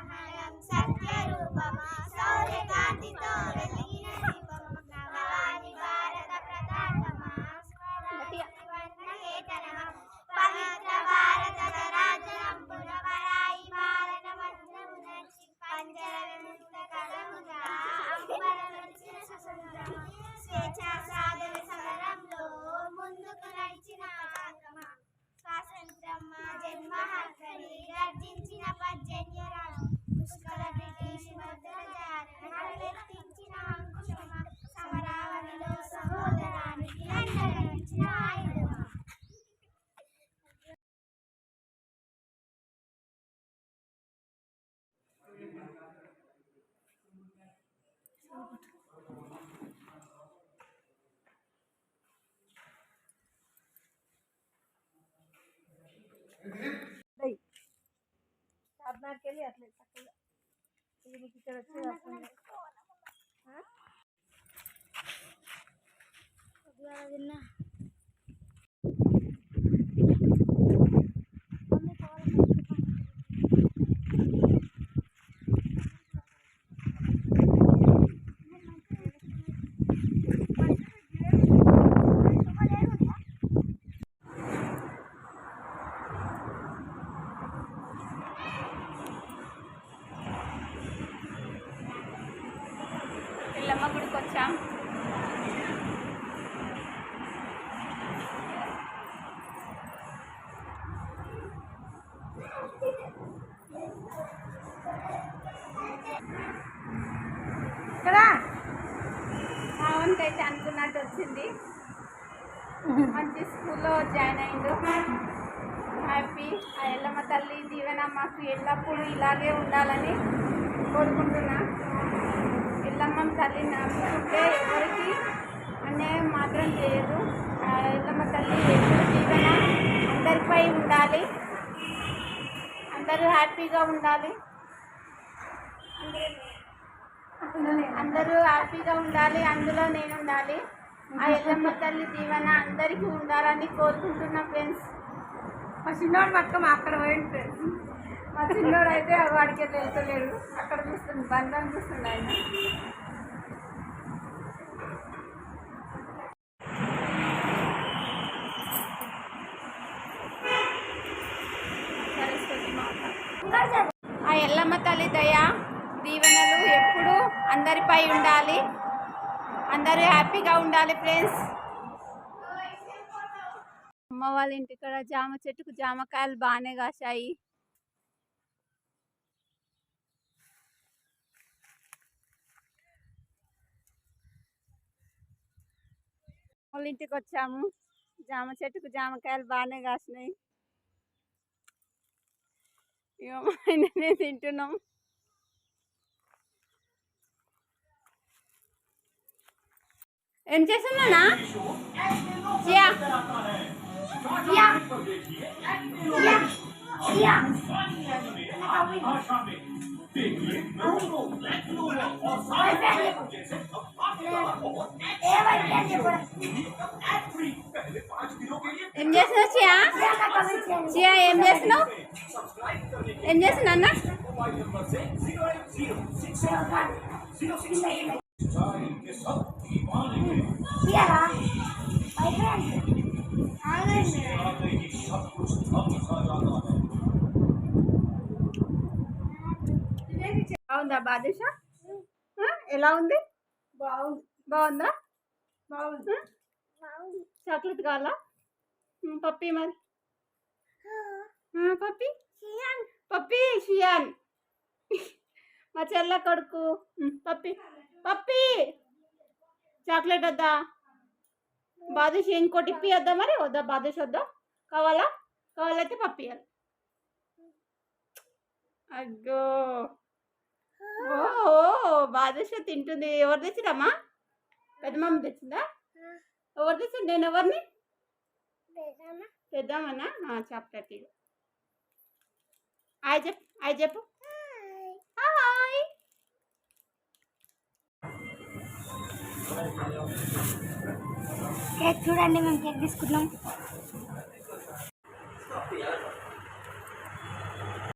సహనం సత్యరూపమా? సౌర్యకాంతితో వెలిగిన साधना केली आपले मी तिकडे आपण हा ఎల్లమ్మ గుడికి వచ్చాం. కదా? అవును అయితే అనుకున్నట్టు వచ్చింది. మంచి స్కూల్లో జాయిన్ అయిండు. హ్యాపీ. ఆ ఎల్లమ్మ తల్లి దీవెన మాకు ఎల్లప్పుడూ ఇలాగే ఉండాలని కోరుకుంటున్నా. ఎల్లమ్మ తల్లి నమ్ముకుంటే ఎవరికి అన్యాయం మాత్రం చేయదు. ఆ ఎల్లమ్మ తల్లి ఎప్పుడు అందరిపై ఉండాలి. అందరూ హ్యాపీగా ఉండాలి. అందరూ హ్యాపీగా ఉండాలి. అందులో నేను ఉండాలి. ఆ ఎల్లమ్మ తల్లి దీవెన అందరికీ ఉండాలని కోరుకుంటున్నా ఫ్రెండ్స్. మా చిన్నోడు మొత్తం అక్కడ పోయింది ఫ్రెండ్స్. మా చిన్నోడు అయితే వాడికి వెళ్తలేడు. అక్కడ చూస్తుంది బంధం చూస్తుంది ఆయన. ఉండాలి తల్లి దయ. దీవెనలు ఎప్పుడు అందరిపై ఉండాలి. అందరూ హ్యాపీగా ఉండాలి ఫ్రెండ్స్. అమ్మ వాళ్ళ ఇంటికాడ జామ చెట్టుకు జామకాయలు బాగానే కాశాయి. వాళ్ళ ఇంటికి వచ్చాము. జామ చెట్టుకు జామకాయలు బాగానే కాసినాయి. ఇక మా ఆయననే తింటున్నాం. ఏం చేస్తున్నానా? ఏం చేస్తున్నావు చియా చియా ఏం చేస్తున్నావు? ఏం చేస్తున్నా అన్న? బాగుందా బాదుషా? ఎలా ఉంది? బాగుంది. బాగుందా? బాగుంది. చాక్లెట్ కావాలా? పప్పి మరి. పప్పి? పప్పి షియాన్. మా చెల్ల కొడుకు. పప్పి. పప్పి! చాక్లెట్ వద్దా? బాదుష ఇంకోటి ఇప్పి వద్దా మరి? వద్దా బాదుష వద్దా? కావాలా? కావాలైతే పప్పి ఇవ్వాలి అగ్గో. ఓ బాదుష తింటుంది. ఎవరు తెచ్చిరమ్మా? పెద్దమమ్మ తెచ్చిందా? ఎవరు తెచ్చింది? నేను ఎవరిని? పెద్దామన్నా చాక్లెట్ ఇవ్వు హాయ్ చెప్పు హాయ్ చెప్పు. కేక్ చూడండి మేము కేక్ తీసుకున్నాం.